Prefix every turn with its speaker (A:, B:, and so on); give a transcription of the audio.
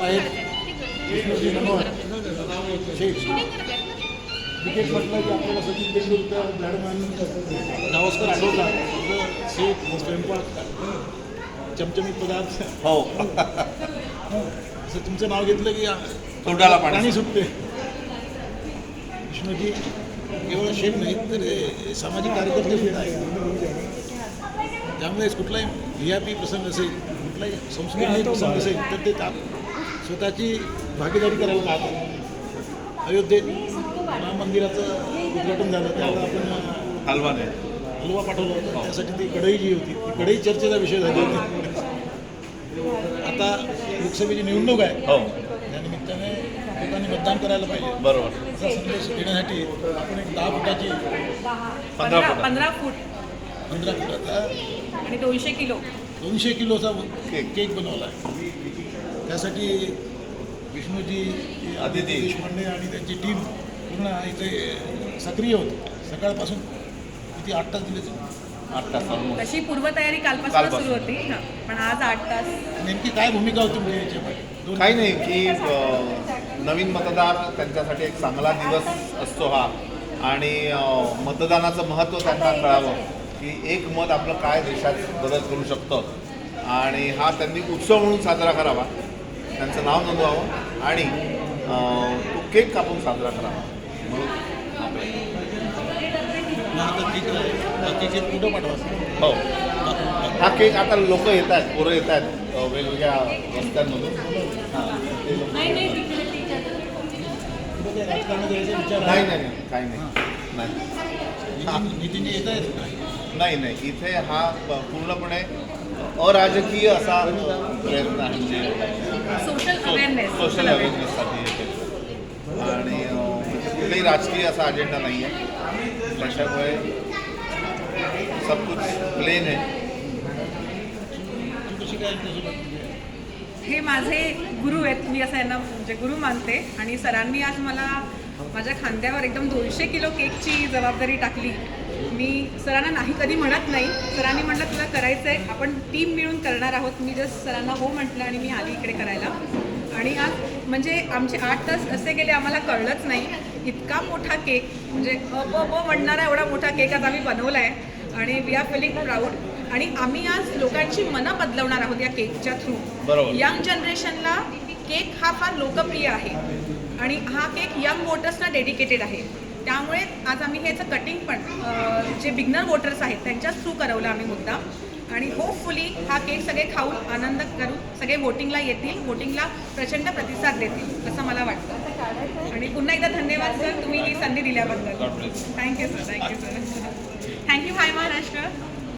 A: आहेत क्रिकेट म्हटलं की आपल्याला सचिन तेंडुलकर बॅडमॅन गावस्कर आठवतात तसं शेख स्वयंपाक चमचमीत पदार्थ.
B: हो.
A: असं तुमचं नाव घेतलं की
B: तोंडाला पाणी
A: सुटते. विष्णूजी केवळ शेख नाहीत तर हे सामाजिक कार्यकर्ते सुद्धा आहेत. त्यामुळे कुठलाही व्ही आय पी प्रसंग असेल कुठलाही संस्कृती प्रसंग असेल तर ते स्वतःची भागीदारी करायला पाहतात अयोध्येत राम मंदिराचं उद्घाटन झालं त्यावेळेला आपण
B: हलवा नाही.
A: हलवा पाठवला होता. त्यासाठी ती कढई जी होती ती कढई चर्चेचा विषय झाला होता. आता लोकसभेची निवडणूक आहे.
B: हो.
A: त्या निमित्ताने लोकांनी मतदान करायला पाहिजे.
B: बरोबर.
A: असा संदेश देण्यासाठी आपण एक दहा फुटाची
B: पंधरा
C: पंधरा
B: फुटा.
C: पंधरा फूट.
A: पंधरा फुटाचा
C: आणि दोनशे किलो.
A: दोनशे किलोचा
B: केक.
A: केक बनवला आहे. त्यासाठी विष्णूजी
B: अदिती.
A: देशपांडे आणि त्यांची टीम पूर्ण इथे सक्रिय होती सकाळपासून किती आठ तास दिले.
B: आठ तास.
C: तशी पूर्वतयारी कालपासून. सुरू होती हा. पण आज आठ तास
A: नेमकी काय भूमिका होती म्हणजे याच्यामध्ये
B: काही नाही की नवीन मतदार त्यांच्यासाठी एक चांगला दिवस असतो हा आणि मतदानाचं महत्त्व त्यांना कळावं की एक मत आपलं काय देशात बदल करू शकतं आणि हा त्यांनी उत्सव म्हणून साजरा करावा त्यांचं नाव नोंदवावं आणि तो केक कापून साजरा करावा. म्हणून
A: कुठं पाठवा
B: हो. हा केक आता लोक येत आहेत पोरं येत आहेत वेगवेगळ्या रस्त्यांमधून. नाही नाही नाही, काही नाही. नाही.
A: येत
B: नाही नाही इथे हा प- पूर्णपणे अराजकीय असा प्रयत्न आहे. म्हणजे
C: सोशल अवेअरनेस
B: सोशल अवेअरनेससाठी येते. आणि कुठलाही राजकीय असा अजेंडा नाही आहे त्याच्यामुळे सब कुछ प्लेन आहे.
C: हे माझे गुरु आहेत मी असं यांना म्हणजे गुरु मानते. आणि सरांनी आज मला माझ्या खांद्यावर एकदम दोनशे किलो केकची जबाबदारी टाकली. मी सरांना नाही कधी म्हणत नाही. सरांनी म्हटलं तुला करायचं आहे आपण टीम मिळून करणार आहोत. मी जस्ट सरांना हो म्हटलं आणि मी आली इकडे करायला. आणि आज म्हणजे आमचे आठ तास असे गेले आम्हाला कळलंच नाही. इतका मोठा केक म्हणजे ब ब म्हणणारा एवढा मोठा केक आज आम्ही बनवला आहे आणि वी आर फिलिंग प्राऊड आणि आम्ही आज लोकांची मनं बदलवणार आहोत या केकच्या थ्रू. यंग जनरेशनला केक हा फार लोकप्रिय आहे. आणि हा केक यंग वोटर्सना डेडिकेटेड आहे. त्यामुळे आज आम्ही ह्याचं कटिंग पण जे बिगनर वोटर्स आहेत त्यांच्याच थ्रू करवलं आम्ही मुद्दा. आणि होपफुली हा केक सगळे खाऊन आनंद करून सगळे वोटिंगला येतील वोटिंगला प्रचंड प्रतिसाद देतील असं मला वाटतं. आणि पुन्हा एकदा धन्यवाद सर तुम्ही ही संधी दिल्याबद्दल. Thank you sir thank you sir thank you high Maharashtra.